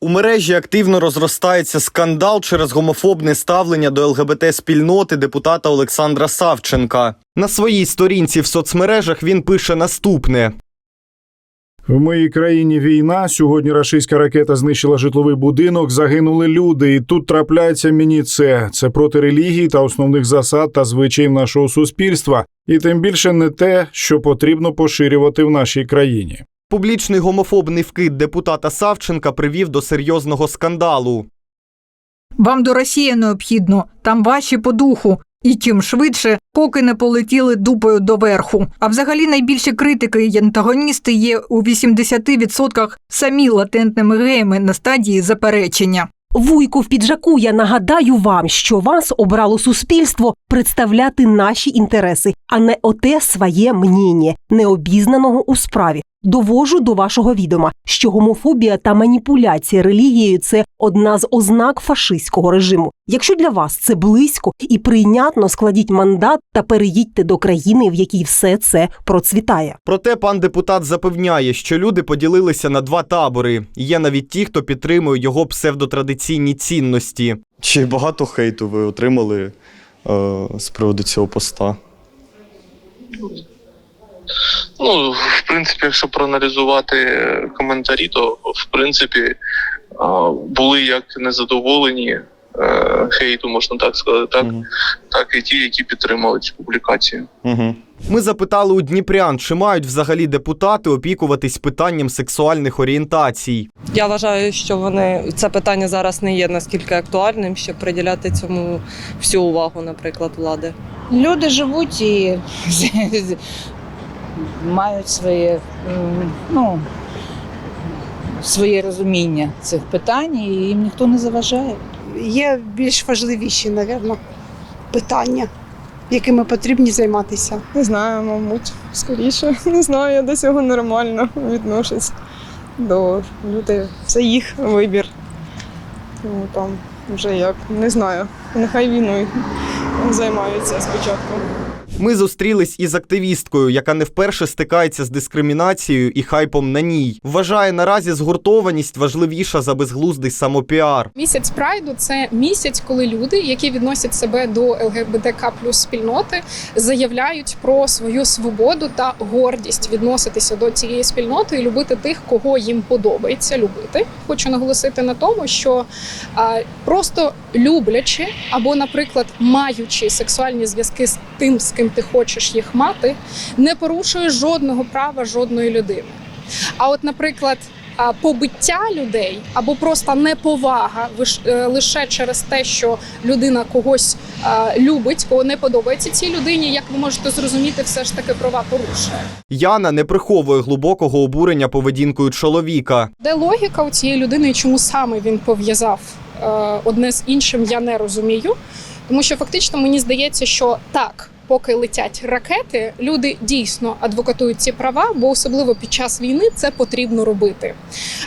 У мережі активно розростається скандал через гомофобне ставлення до ЛГБТ спільноти депутата Олександра Савченка. На своїй сторінці в соцмережах він пише наступне: В моїй країні війна. Сьогодні рашистська ракета знищила житловий будинок, загинули люди. І тут трапляється мені це. Це проти релігії та основних засад та звичаїв нашого суспільства, і тим більше не те, що потрібно поширювати в нашій країні. Публічний гомофобний вкид депутата Савченка привів до серйозного скандалу. Вам до Росії необхідно, там ваші по духу. І чим швидше, поки не полетіли дупою доверху. А взагалі найбільші критики і антагоністи є у 80% самі латентними геями на стадії заперечення. Вуйку в піджаку, я нагадаю вам, що вас обрало суспільство представляти наші інтереси, а не оте своє мніння, необізнаного у справі. Довожу до вашого відома, що гомофобія та маніпуляція релігією це одна з ознак фашистського режиму. Якщо для вас це близько і прийнятно, складіть мандат та переїдьте до країни, в якій все це процвітає. Проте пан депутат запевняє, що люди поділилися на два табори. Є навіть ті, хто підтримує його псевдотрадиційні цінності. Чи багато хейту ви отримали е, з приводу цього поста? Ну, в принципі, якщо проаналізувати е, коментарі, то в принципі були як незадоволені е, хейту, можна так сказати, так, Мгм. так і ті, які підтримали цю публікацію. Угу. Ми запитали у дніпрян, чи мають взагалі депутати опікуватись питанням сексуальних орієнтацій. Я вважаю, що вони це питання зараз не є наскільки актуальним, щоб приділяти цьому всю увагу, наприклад, влади. Люди живуть і мають своє, ну, своє розуміння цих питань, і їм ніхто не заважає. Є більш важливіші, напевно, питання, якими потрібні займатися. Не знаю, мабуть, скоріше. Не знаю, я до цього нормально відношусь до людей. Це їх вибір. Тому там вже як, не знаю. Нехай війною займаються спочатку. Ми зустрілись із активісткою, яка не вперше стикається з дискримінацією і хайпом на ній. Вважає наразі згуртованість важливіша за безглуздий самопіар. Місяць прайду це місяць, коли люди, які відносять себе до ЛГБТК плюс спільноти, заявляють про свою свободу та гордість відноситися до цієї спільноти і любити тих, кого їм подобається любити. Хочу наголосити на тому, що а, просто люблячи або, наприклад, маючи сексуальні зв'язки з тим, з ким ти хочеш їх мати, не порушує жодного права жодної людини. А от, наприклад, побиття людей або просто неповага е, лише через те, що людина когось любить, кого не подобається цій людині, як ви можете зрозуміти, все ж таки права порушує. Яна не приховує глибокого обурення поведінкою чоловіка. Де логіка у цієї людини і чому саме він пов'язав е, одне з іншим, я не розумію. Тому що фактично мені здається, що так, поки летять ракети, люди дійсно адвокатують ці права, бо особливо під час війни це потрібно робити.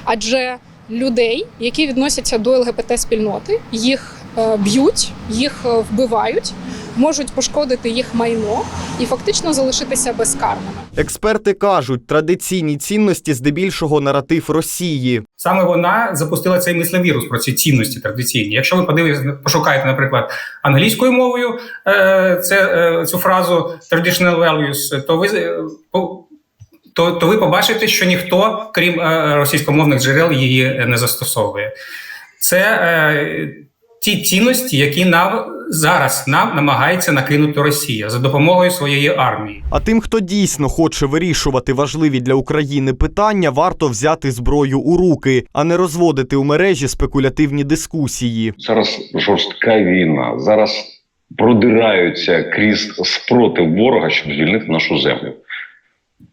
Адже людей, які відносяться до ЛГБТ спільноти, їх е, б'ють, їх е, вбивають, можуть пошкодити їх майно і фактично залишитися безкарними. Експерти кажуть, традиційні цінності здебільшого наратив Росії. Саме вона запустила цей мислевірус про ці цінності традиційні. Якщо ви подивитесь, пошукаєте, наприклад, англійською мовою е, це, е, цю фразу traditional values, то ви е, то, то ви побачите, що ніхто, крім е, російськомовних джерел, її не застосовує. Це е, ті цінності, які нам зараз нам намагається накинути Росія за допомогою своєї армії. А тим, хто дійсно хоче вирішувати важливі для України питання, варто взяти зброю у руки, а не розводити у мережі спекулятивні дискусії. Зараз жорстка війна. Зараз продираються крізь спротив ворога, щоб звільнити нашу землю.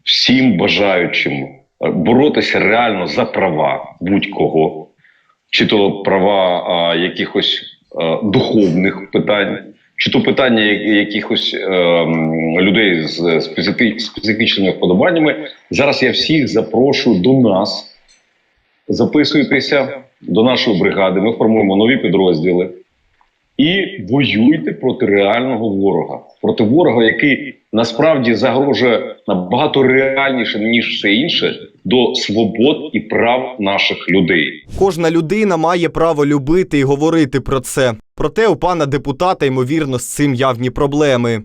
Всім бажаючим боротися реально за права будь-кого, чи то права а, якихось а, духовних питань, чи то питання якихось а, людей з специфічними вподобаннями. Зараз я всіх запрошую до нас. Записуйтеся до нашої бригади. Ми формуємо нові підрозділи. І воюйте проти реального ворога, проти ворога, який насправді загрожує набагато реальніше ніж все інше до свобод і прав наших людей. Кожна людина має право любити і говорити про це. Проте у пана депутата, ймовірно, з цим явні проблеми.